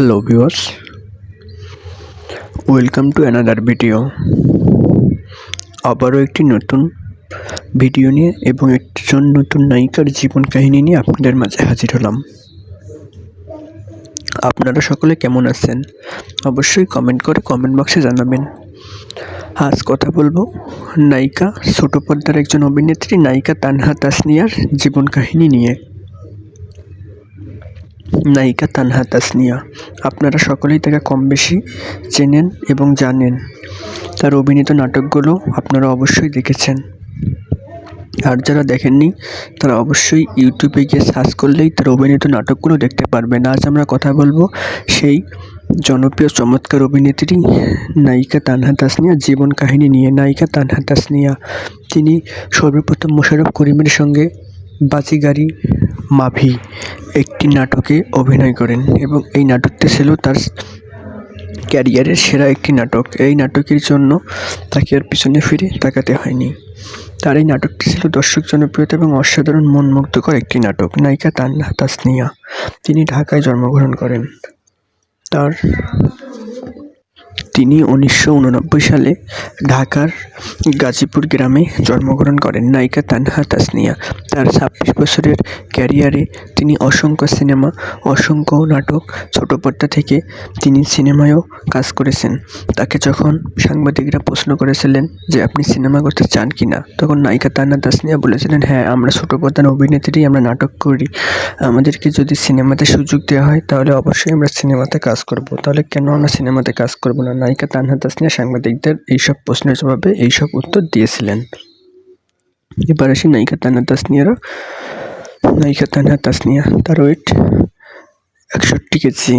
Hello viewers welcome to another video আবারও একটি নতুন ভিডিও নিয়ে এবং একজন নতুন নায়িকার জীবন কাহিনী নিয়ে আপনাদের মাঝে হাজির হলাম। আপনারা সকলে কেমন আছেন? অবশ্যই কমেন্ট করে কমেন্ট বক্সে জানাবেন। আজ কথা বলব নায়িকা ছোট পর্দার একজন অভিনেত্রী নায়িকা তানহা তাসনিয়ার জীবন কাহিনী নিয়ে। নায়িকা তানহা তাসনিয়া আপনারা সকলেই তাকে কম বেশি চেনেন এবং জানেন। তার অভিনীত নাটকগুলো আপনারা অবশ্যই দেখেছেন। আর যারা দেখেননি, তারা অবশ্যই ইউটিউবে গিয়ে সার্চ করলেই তার অভিনীত নাটকগুলো দেখতে পারবেন। আজ আমরা কথা বলব সেই জনপ্রিয় চমৎকার অভিনেত্রী নায়িকা তানহা তাসনিয়া জীবন কাহিনী নিয়ে। নায়িকা তানহা তাসনিয়া তিনি সর্বপ্রথম মোশাররফ করিমের সঙ্গে বাজিগারি মাভি একটি নাটকে অভিনয় করেন এবং এই নাটকটি ছিল তার ক্যারিয়ারের সেরা একটি নাটক। এই নাটকের জন্য তাকে আর পিছনে ফিরে তাকাতে হয়নি। তার এই নাটকটি ছিল দর্শক জনপ্রিয়তা এবং অসাধারণ মনমুগ্ধকর একটি নাটক। নায়িকা তান্না তাসনিয়া, তিনি ঢাকায় জন্মগ্রহণ করেন। তার তিনি উনিশশো উননব্বই সালে ঢাকার গাজীপুর গ্রামে জন্মগ্রহণ করেন, নায়িকা তানহা তাসনিয়া। তার ছাব্বিশ বছরের ক্যারিয়ারে তিনি অসংখ্য সিনেমা, অসংখ্য নাটক, ছোট পর্দা থেকে তিনি সিনেমায়ও কাজ করেছেন। তাকে যখন সাংবাদিকরা প্রশ্ন করেছিলেন যে, আপনি সিনেমা করতে চান কি না? তখন নায়িকা তানহা তাসনিয়া বলেছিলেন হ্যাঁ আমরা ছোট পর্দার অভিনেত্রী আমরা নাটক করি। আমাদেরকে যদি সিনেমাতে সুযোগ দেওয়া হয়, তাহলে অবশ্যই আমরা সিনেমাতে কাজ করব। তাহলে কেন আমরা সিনেমাতে কাজ করব না? নায়িকা তানহা তাসনিয়া সাংবাদিকদের এইসব প্রশ্নের জবাবে এইসব উত্তর দিয়েছিলেন। এবার আসি নায়িকা তানহা তাসনিয়ারও। নায়িকা তানহা তাসনিয়া, তার ওয়েট একষট্টি কেজি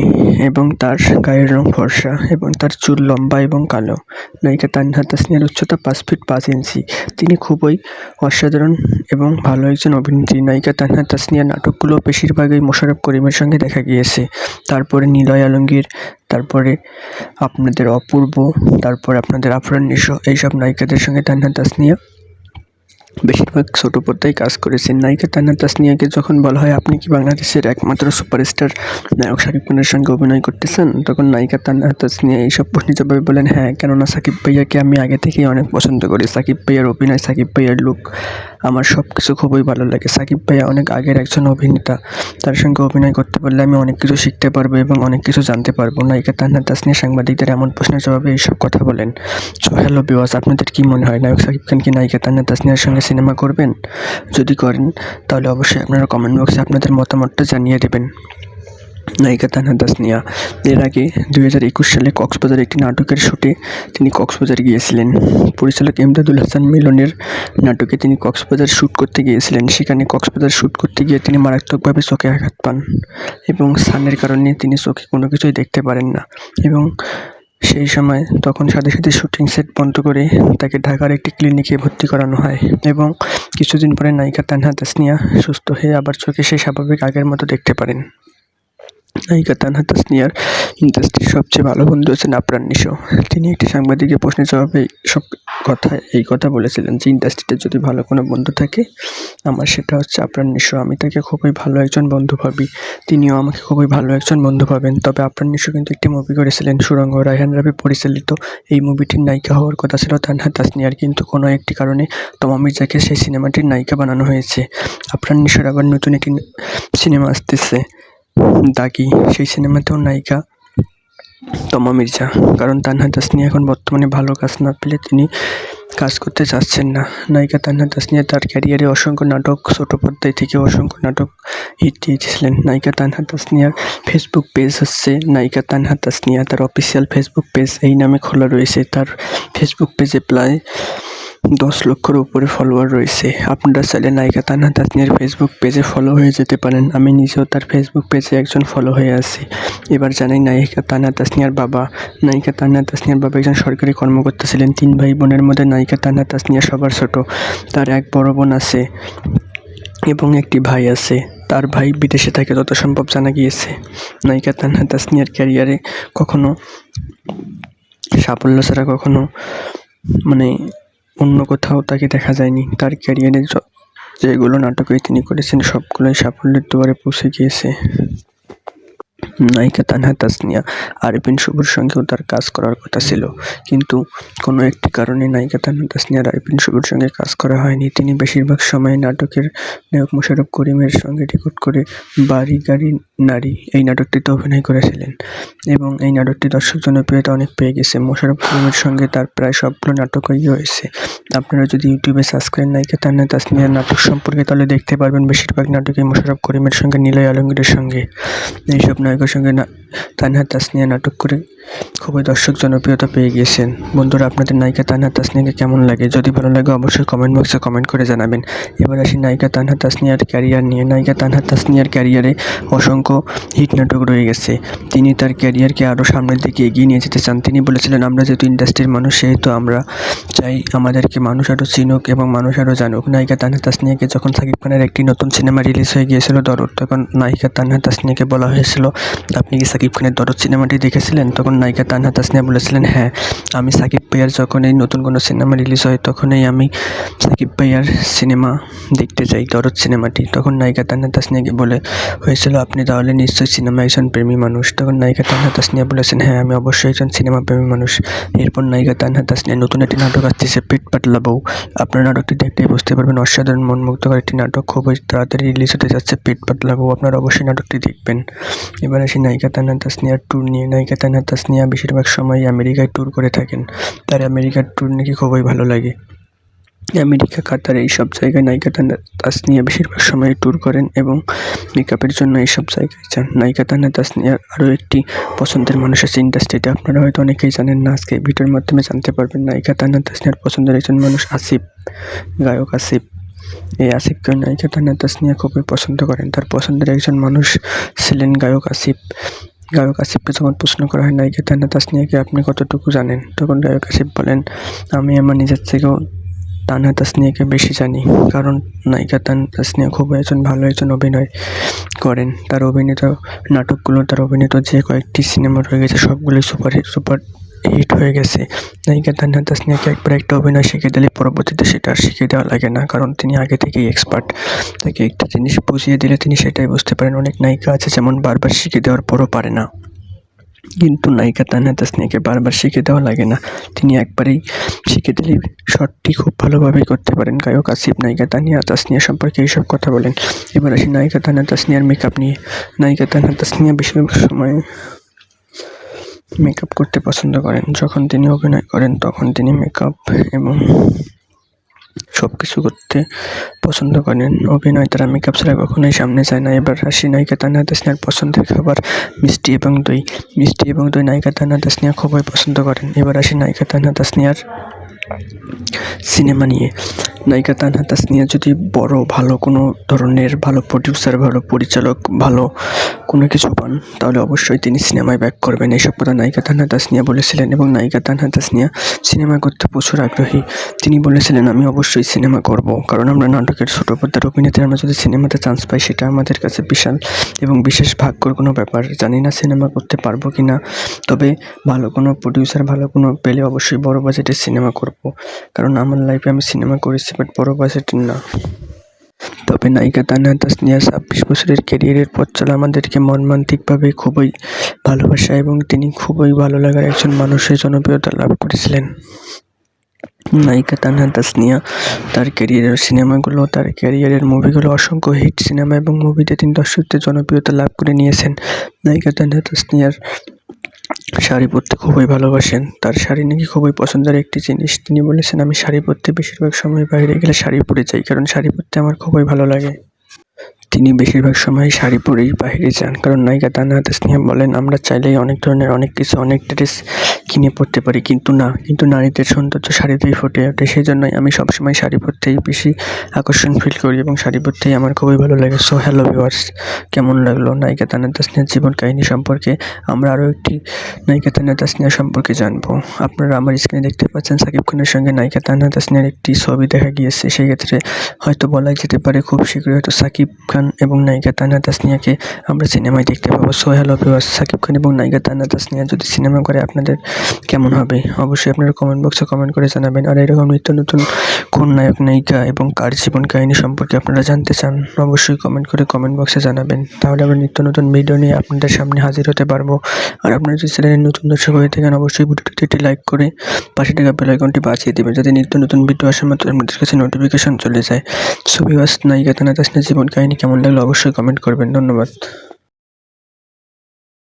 এবং তার গায়ের রং ফর্সা এবং তার চুল লম্বা এবং কালো। নায়িকা তানহা তাসনিয়ার উচ্চতা পাঁচ ফিট পাঁচ ইঞ্চি। তিনি খুবই অসাধারণ এবং ভালো একজন অভিনেত্রী। নায়িকা তানহা তাসনিয়ার নাটকগুলো বেশিরভাগই মোশাররফ করিমের সঙ্গে দেখা গিয়েছে। তারপরে নিলয় আলমগীর, তারপরে আপনাদের অপূর্ব, তারপরে আপনাদের আফরান নিশো, এইসব নায়িকাদের সঙ্গে তানহা তাসনিয়া বেশিরভাগ ছোট পর্দায় কাজ করেছেন। নায়িকা তান্না তাসনিয়াকে যখন বলা হয়, আপনি কি বাংলাদেশের একমাত্র সুপারস্টার? নায়ক শাকিব খানের সঙ্গে অভিনয় করতেছেন। তখন নায়িকা তান্না তাসনিয়া এইসব প্রশ্নের জবাবে বলেন হ্যাঁ কেননা সাকিব ভাইয়াকে আমি আগে থেকেই অনেক পছন্দ করি। সাকিব ভাইয়ার অভিনয়, সাকিব ভাইয়ার লুক আমার সব কিছু খুবই ভালো লাগে। সাকিব ভাইয়া অনেক আগের একজন অভিনেতা। তার সঙ্গে অভিনয় করতে পারলে আমি অনেক কিছু শিখতে পারব এবং অনেক কিছু জানতে পারব। নায়িকা তান্না তাসনিয়া সাংবাদিকদের এমন প্রশ্নের জবাবে এইসব কথা বলেন। সো হ্যালো বিওয়াস আপনাদের কি মনে হয়? নায়ক সাকিব খান কি নায়িকা তান্না তাসনিয়ার সঙ্গে সিনেমা করবেন? যদি করেন, তাহলে অবশ্যই আপনারা কমেন্ট বক্সে আপনাদের মতামতটা জানিয়ে দেবেন। নায়িকা তানহা তাসনিয়া এর আগে দুই হাজার একুশ সালে কক্সবাজার একটি নাটকের শুটে তিনি কক্সবাজার গিয়েছিলেন। পরিচালক এমদাদুল হাসান মিলনের নাটকে তিনি কক্সবাজার শ্যুট করতে গিয়েছিলেন। সেখানে কক্সবাজার শ্যুট করতে গিয়ে তিনি মারাত্মকভাবে চোখে আঘাত পান এবং সানের কারণে তিনি চোখে কোনো কিছুই দেখতে পারেন না এবং সেই সময় তখন সাথে সাথে শুটিং সেট বন্ধ করে তাকে ঢাকার একটি ক্লিনিকে ভর্তি করানো হয় এবং কিছুদিন পরে নায়িকা তানহা তাসনিয়া সুস্থ হয়ে আবার চোখে সে স্বাভাবিক আগের মতো দেখতে পারেন। নায়িকা তানহা তাসনিয়ার ইন্ডাস্ট্রির সবচেয়ে ভালো বন্ধু হচ্ছেন আপ্রাণ নিশো। তিনি একটি সাংবাদিকের প্রশ্নের জবাবে সব কথা এই কথা বলেছিলেন যে, ইন্ডাস্ট্রিতে যদি ভালো কোনো বন্ধু থাকে, আমার সেটা হচ্ছে আপ্রাণ নিশো। আমি তাকে খুবই ভালো একজন বন্ধু ভাবি। তিনিও আমাকে খুবই ভালো একজন বন্ধু ভাবেন। তবে আপ্রাণ নিশো কিন্তু একটি মুভি করেছিলেন, সুরঙ্গ, রায়হান রাবি পরিচালিত। এই মুভিটির নায়িকা হওয়ার কথা ছিল তানহা তাসনিয়ার, কিন্তু কোনো একটি কারণে তমা মির্জাকে সেই সিনেমাটির নায়িকা বানানো হয়েছে। আপ্রাণ নিশোর আবার নতুন একটি সিনেমা আসতেছে, দাগি। সেই সিনেমাতেও নায়িকা তমা মির্জা। কারণ তানহা তাসনিয়া এখন বর্তমানে ভালো কাজ না পেলে তিনি কাজ করতে চাচ্ছেন না। নায়িকা তানহা তাসনিয়া তার ক্যারিয়ারে অসংখ্য নাটক, ছোট পর্দায় থেকে অসংখ্য নাটক হিট দিয়েছিলেন। নায়িকা তানহা তাসনিয়ার ফেসবুক পেজ হচ্ছে নায়িকা তানহা তাসনিয়া। তার অফিসিয়াল ফেসবুক পেজ এই নামে খোলা রয়েছে। তার ফেসবুক পেজে প্রায় দশ লক্ষর উপরে ফলোয়ার রয়েছে। আপনারা চাইলে নায়িকা তানহা তাসনিয়ার ফেসবুক পেজে ফলো হয়ে যেতে পারেন। আমি নিজেও তার ফেসবুক পেজে একজন ফলো হয়ে আছি। এবার জানাই নায়িকা তানহা তাসনিয়ার বাবা। নায়িকা তানহা তাসনিয়ার বাবা একজন সরকারি কর্মকর্তা ছিলেন। তিন ভাই বোনের মধ্যে নায়িকা তানহা তাসনিয়া সবার ছোট। তার এক বড় বোন আছে এবং একটি ভাই আছে। তার ভাই বিদেশে থাকে যত সম্ভব জানা গিয়েছে। নায়িকা তানহা তাসনিয়ার ক্যারিয়ারে কখনো সাফল্য ছাড়া কখনো মানে অন্য কোথাও তাকে দেখা যায়নি। তার ক্যারিয়ারে যেগুলো নাটকে তিনি করেছেন, সবগুলোই সাফল্যের দুয়ারে পৌঁছে গিয়েছে। নায়িকা তানহা তাসনিয়া আরবিন শুভর সঙ্গেও তার কাজ করার কথা ছিল। কিন্তু কোনো একটি কারণে নায়িকা তানহা তাসনিয়ার আরবিন শুভর সঙ্গে কাজ করা হয়নি। তিনি বেশিরভাগ সময় নাটকের নায়ক মোশাররফ করিমের সঙ্গে রেকর্ড করে বাড়ি গাড়ি নারী এই নাটকটিতে অভিনয় করেছিলেন এবং এই নাটকটি দর্শক জনপ্রিয়তা অনেক পেয়ে গেছে। মোশাররফ করিমের সঙ্গে তার প্রায় সবগুলো নাটকই হয়েছে আপনারা যদি ইউটিউবে সার্চ করেন নায়িকা তানহা তাসনিয়ার নাটক সম্পর্কে তাহলে দেখতে পারবেন বেশিরভাগ নাটকই মোশাররফ করিমের সঙ্গে, নিলয় আলমগীরের সঙ্গে। এইসব নায়কের সঙ্গে না, তানহা তাসনিয়া নাটক করে খুবই দর্শক জনপ্রিয়তা পেয়ে গিয়েছেন। বন্ধুরা, আপনাদের নায়িকা তানহা তাসনিয়াকে কেমন লাগে? যদি ভালো লাগে, অবশ্যই কমেন্ট বক্সে কমেন্ট করে জানাবেন। এবার আসি নায়িকা তানহা তাসনিয়ার ক্যারিয়ার নিয়ে। নায়িকা তানহা তাসনিয়ার ক্যারিয়ারে অসংখ্য হিট নাটক রয়ে গেছে। তিনি তার ক্যারিয়ারকে আরও সামনের দিকে এগিয়ে নিয়ে যেতে চান। তিনি বলেছিলেন, আমরা যেহেতু ইন্ডাস্ট্রির মানুষ, সেহেতু আমরা চাই আমাদেরকে মানুষ আরও চিনুক এবং মানুষ আরও জানুক। নায়িকা তানহা তাসনিয়াকে যখন সাকিব খানের একটি নতুন সিনেমা রিলিজ হয়ে গিয়েছিল, দরদ, তখন নায়িকা তানহা তাসনিয়াকে বলা হয়েছিল, আপনি কি সাকিব খানের দরদ সিনেমাটি দেখেছিলেন? তখন নায়িকা তানহা তাসনিয়া বলেছিলেন হ্যাঁ আমি সাকিব ভাইয়ার যখন এই নতুন কোনো সিনেমা রিলিজ হয়, তখনই আমি সাকিব ভাইয়ার সিনেমা দেখতে যাই দরদ সিনেমাটি। তখন নায়িকা তানহা তাসনিয়াকে বলে হয়েছিল, আপনি তাহলে নিশ্চয়ই সিনেমা একজন প্রেমী মানুষ। তখন নায়িকা তানহা তাসনিয়া বলেছেন হ্যাঁ আমি অবশ্যই একজন সিনেমা প্রেমী মানুষ। এরপর নায়িকা তানহা তাসনিয়া, নতুন একটি নাটক আসতেছে, পেট পাতলা বউ। আপনার নাটকটি দেখলেই বুঝতে পারবেন, অসাধারণ মনমুগ্ধকর একটি নাটক। খুবই তাড়াতাড়ি রিলিজ হতে যাচ্ছে, পেট পাতলা বউ। আপনারা অবশ্যই নাটকটি দেখবেন। এবার আসি নায়িকা তানহা তাসনিয়ার ট্যুর নিয়ে। নায়িকা তানহা তাসনিয়া বেশিরভাগ সময়ই আমেরিকায় ট্যুর করে থাকেন। তার আমেরিকার ট্যুর নাকি খুবই ভালো লাগে। আমেরিকা, কাতার এইসব জায়গায় নায়িকা তানহা তাসনিয়া বেশিরভাগ সময় ট্যুর করেন এবং মেকআপের জন্য এইসব জায়গায় যান। নায়িকা তানহা তাসনিয়ার আরও একটি পছন্দের মানুষ আছে ইন্ডাস্ট্রিতে আপনারা হয়তো অনেকেই জানেন না, আজকে ভিডিওর মাধ্যমে জানতে পারবেন নায়িকা তানহা তাসনিয়ার পছন্দের একজন মানুষ আসিফ, গায়ক আসিফ। এই আসিফকে নায়িকা তানহা তাসনিয়া খুবই পছন্দ করেন। তার পছন্দের একজন মানুষ ছিলেন গায়ক আসিফ। গায়ক আসিফকে যখন প্রশ্ন করা হয়, নায়িকা তান্না তাসনিয়াকে আপনি কতটুকু জানেন? তখন গায়ক আসিফ বলেন, আমি আমার নিজের থেকেও তান্না তাসনিয়াকে বেশি জানি, কারণ নায়িকা তান্না তাসনিয়া খুব একজন ভালো একজন অভিনয় করেন। তার অভিনীত নাটকগুলো, তার অভিনীত যে কয়েকটি সিনেমা রয়ে গেছে সবগুলোই সুপার সুপার হিট হয়ে গেছে। নায়িকা তানহা তাসনিয়াকে একবার একটা অভিনয় শিখে দিলে পরবর্তীতে সেটা আর শিখে দেওয়া লাগে না, কারণ তিনি আগে থেকেই এক্সপার্ট তাকে একটা জিনিস বুঝিয়ে দিলে তিনি সেটাই বুঝতে পারেন। অনেক নায়িকা আছে যেমন বারবার শিখে দেওয়ার পরও পারে না। কিন্তু নায়িকা তান্না তাসনিয়াকে বারবার শিখে দেওয়া লাগে না। তিনি একবারেই শিখে দিলেই শটটি খুব ভালোভাবেই করতে পারেন। গায়ক আসিফ, নায়িকা তানিয়া তাসনিয়া সম্পর্কে এইসব কথা বলেন। এবার আসি নায়িকা তান্না তাসনিয়ার মেকআপ নিয়ে। নায়িকা তান্না তাসনিয়া বেশিরভাগ সময় মেকআপ করতে পছন্দ করেন। যখন তিনি অভিনয় করেন, তখন তিনি মেকআপ এবং সব কিছু করতে পছন্দ করেন। অভিনয় তারা মেকআপ ছাড়া কখনোই সামনে যায় না। এবার রাশি নায়িকা তানা তাসনিয়ার পছন্দের খাবার মিষ্টি এবং দই। মিষ্টি এবং দই নায়িকা তানা তাসনিয়া খুবই পছন্দ করেন। এবার আসি নায়িকা তানা তাসনিয়ার সিনেমা নিয়ে। নায়িকা তানহা তাসনিয়া যদি বড়, ভালো কোনো ধরনের, ভালো প্রডিউসার ভালো পরিচালক, ভালো কোনো কিছু পান, তাহলে অবশ্যই তিনি সিনেমায় ব্যাক করবেন। এইসব কথা নায়িকা তানহা তাসনিয়া বলেছিলেন এবং নায়িকা তানহা তাসনিয়া সিনেমা করতে প্রচুর আগ্রহী। তিনি বলেছিলেন, আমি অবশ্যই সিনেমা করব। কারণ আমরা নাটকের ছোটো পর্দার অভিনেত্রী আমরা যদি সিনেমাতে চান্স পাই, সেটা আমাদের কাছে বিশাল এবং বিশেষ ভাগ্যর কোনো ব্যাপার। জানি না সিনেমা করতে পারব কি না তবে ভালো কোনো প্রডিউসার ভালো কোনো পেলে অবশ্যই বড় বাজেটের সিনেমা করব। কারণ আমার লাইফে আমি সিনেমা করেছি বাট বড় বাজেটের না। তবে নায়িকা তানহা তাসনিয়া ছাব্বিশ বছরের ক্যারিয়ারের পথ চলা আমাদেরকে মর্মান্তিকভাবে খুবই ভালোবাসা এবং তিনি খুবই ভালো লাগার একজন মানুষের জনপ্রিয়তা লাভ করেছিলেন। নায়িকা তানহা তাসনিয়া তার ক্যারিয়ারের সিনেমাগুলো তার ক্যারিয়ারের মুভিগুলো অসংখ্য হিট সিনেমা এবং মুভিতে তিনি দর্শকদের জনপ্রিয়তা লাভ করে নিয়েছেন। নায়িকা তানহা তাসনিয়ার শাড়ি পরতে খুবই ভালোবাসেন। তার শাড়ি নাকি খুবই পছন্দের একটি জিনিস। তিনি বলেছেন, আমি শাড়ি পরতে বেশিরভাগ সময় বাইরে গেলে শাড়ি পরে যাই, কারণ শাড়ি পরতে আমার খুবই ভালো লাগে। তিনি বেশিরভাগ সময় শাড়ি পরেই বাইরে যান, কারণ নায়িকা তান্না তাসনিয়া বলেন, আমরা চাইলেই অনেক ধরনের অনেক কিছু, অনেক ড্রেস কিনে পরতে পারি, কিন্তু না। কিন্তু নারীদের সৌন্দর্য শাড়িতেই ফুটে ওঠে সেই জন্যই আমি সবসময় শাড়ি পরতেই বেশি আকর্ষণ ফিল করি এবং শাড়ি পরতেই আমার খুবই ভালো লাগে। সো হ্যালো ভিউয়ার্স কেমন লাগল নায়িকা তানা তাসনিয়ার জীবন কাহিনী সম্পর্কে? আমরা আরও একটি নায়িকা তানা তাসনিয়া সম্পর্কে জানব। আপনারা আমার স্ক্রিনে দেখতে পাচ্ছেন সাকিব খানের সঙ্গে নায়িকা তানা তাসনিয়ার একটি ছবি দেখা গিয়েছে। সেই ক্ষেত্রে হয়তো বলাই যেতে পারে খুব শীঘ্রই হয়তো সাকিব খান এবং নায়িকা তানা তাসনিয়াকে আমরা সিনেমায় দেখতে পাবো। So hello viewers Shakib Khan এবং নায়িকা তানা তাসনিয়া যদি সিনেমা করে, আপনাদের কেমন হবে? অবশ্যই আপনারা কমেন্ট বক্সে কমেন্ট করে জানাবেন। আর এরকম নিত্য নতুন কোন নায়ক নায়িকা এবং কার জীবন কাহিনী সম্পর্কে আপনারা জানতে চান, অবশ্যই কমেন্ট করে কমেন্ট বক্সে জানাবেন। তাহলে আমরা নিত্য নতুন ভিডিও নিয়ে আপনাদের সামনে হাজির হতে পারব। আর আপনারা যদি চ্যানেলের নতুন দর্শক হয়ে থাকেন, অবশ্যই ভিডিওটিতে একটি লাইক করে পাশে থাকা বেল আইকনটি দেবেন, যাতে নিত্য নতুন ভিডিও আসার মাত্র আপনাদের কাছে নোটিফিকেশন চলে যায়। ছবি নায়িকা তানা তাসনের জীবন কাহিনী কেমন লাগল অবশ্যই কমেন্ট করবেন। ধন্যবাদ।